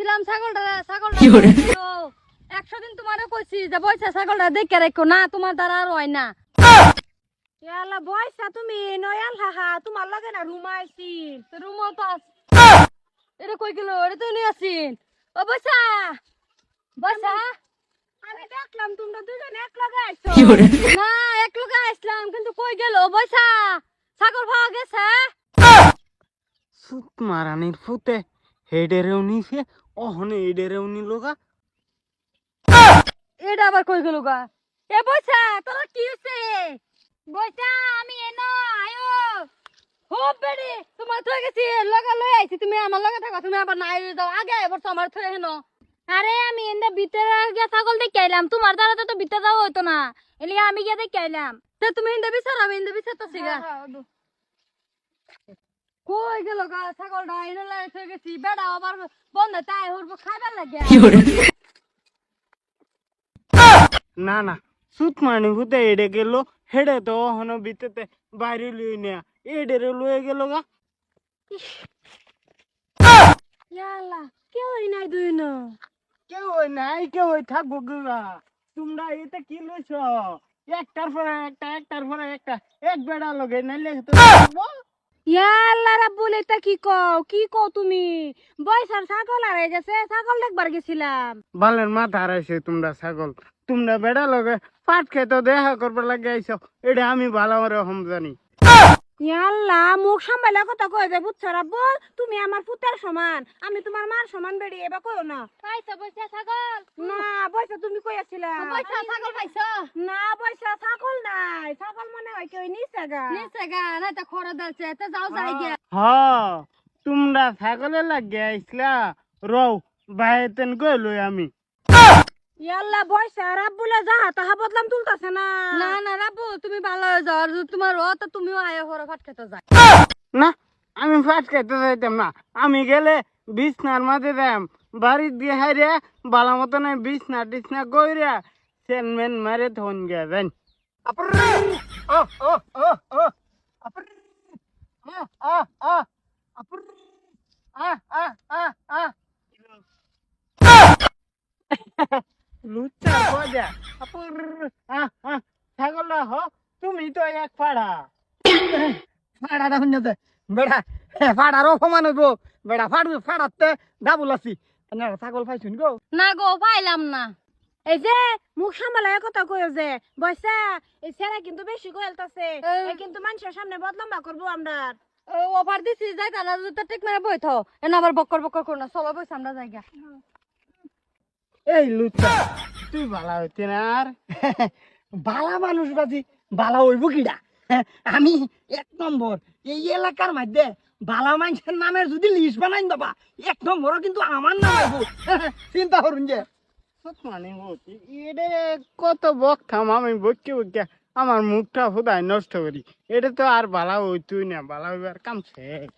কইছিলাম ছাগলটা একশো দিন তোমারে কইছি যে বইসা ছাগলটা দেখে রাখো। না তোমার দ্বারা আর হয় না। ইয়ালা তুমি নয়াল হাহা তোমার লাগে না রুমা আইছি রুমও তো এটা কই গেল? এটা তো নিয়ে আসিন ও বইসা বইসা। আমি দেখলাম তোমরা দুজন এক লগে আইছো না এক আসলাম কিন্তু কই গেল? বইসা ছাগল পাওয়া গেছে। সুত মারানির ফুতে হেডেরেও নিছে অহনে এডেরেও নিল গা এটা আবার কই গেল গা? এ বইসা তোর কি হইছে? বইসা আমি এনো আয়ো। হোপ বেড়ি তোমার থয়ে গেছি লগা লই আইছি তুমি আমার লগে থাকো তুমি আবার নাই যাও। আগে এবার তোমার থয়ে হেনো। আরে আমি এন্দা ভিতরে গিয়া ছাগল দেখে আইলাম তোমার দ্বারা তো ভিতরে যাওয়া হইতো না। এলিয়া আমি গিয়া দেখে আইলাম। তা তুমি এন্দা বিচার আমি এন্দা বিচার তো সিগা কই গেল গা? ছাগলটা এনে গেছি। বেড়া আবার বন্ধ তাই হরবো লাগে? না না সুত মানি ফুতে এডে গেল। হেডে তো অহনে বিতেতে বাইরে লই না এডেরে লয়ে গেল গা। ইয়ালা নাই দুই ন কেউ ওই নাই কেউ থাকব গা। তোমরা এতে কি লইছ? একটার পরে একটা একটার পরে একটা। এক বেড়া লগে নাইলে তো থাকব। ইয়ালা রাব্বুল, এটা কি কও? কি কও তুমি? বয়সার ছাগল হারাই গেছে, ছাগল দেখবার গেছিলাম। বালের মাথা হারাইছে তোমরা ছাগল। তোমরা বেড়া লগে পাট খেতে দেখা করবার লাগে এটা আমি ভালো করে হম জানি। ইয়াল্লা মুখ সামলাইলে কথা কই বুঝছ তুমি আমার পুতের সমান আমি তোমার মার সমান বেড়ি এবার কইও না। পাইছো বইসা ছাগল। না তুমি কইয়াছিলা। বইসা ছাগল পাইছো? না ছাগল নাই। ছাগল মনে হয় কেউ নিছে গা। নিচে গা নাই তো খড় দিচ্ছে তো যাও যাই গিয়া। হ তোমরা ছাগলে লাগে আইসলা রও বাইতেন আমি। ইয়াল্লা বয়সা রাব্বুলে যাহা তাহা বদলাম তুলতাছে না না না রাবু তুমি ভালো হয়ে যাও আর যদি তোমার ও তো তুমিও আয় হরো ভাত খেতে যাই না আমি পাট খাইতে যাইতাম না আমি গেলে বিছনার মাঝে যাম বাড়ি দিয়ে হাইরে বালা মতন বিছনা টিছনা গইরা সেনমেন মারে ধন গিয়া যান লুচ্চা ছাগল হ তুমি তো এক পাড়া ফাড়াটা শুনতে বেড়া ফাড়ার অপমান হইব। বেড়া ফাড়ু ফাড়াতে ডাবুল আছি। ছাগল পাইছুন গো। না গো পাইলাম না। এই যে মুখ সামলায় কথা কইও যে বয়সা এই ছেলে কিন্তু বেশি। এই কিন্তু মানুষের সামনে বদলাম করব আমরা। ওভার দিছি যাই তারা যদি ঠিক মেরে বই থাও এনে আবার বক্কর বক্কর করো না চলো বই আমরা গিয়া। এই লুচ্চা তুই বালা হইতে না আর? বালা মানুষ বাজি, বালা হইব কিডা? আমি এক নম্বর, এই এলাকার মধ্যে বালা মানুষের নামের যদি লিস্ট বানাই দেবা, এক নম্বর কিন্তু আমার নাম চিন্তা করুন যে। মানে বলছি এটা কত বকথাম আমি বকে বকে আমার মুখটা হুদায় নষ্ট করি। এটা তো আর বালা হইতুই না, বালা হইবার কাম শেষ।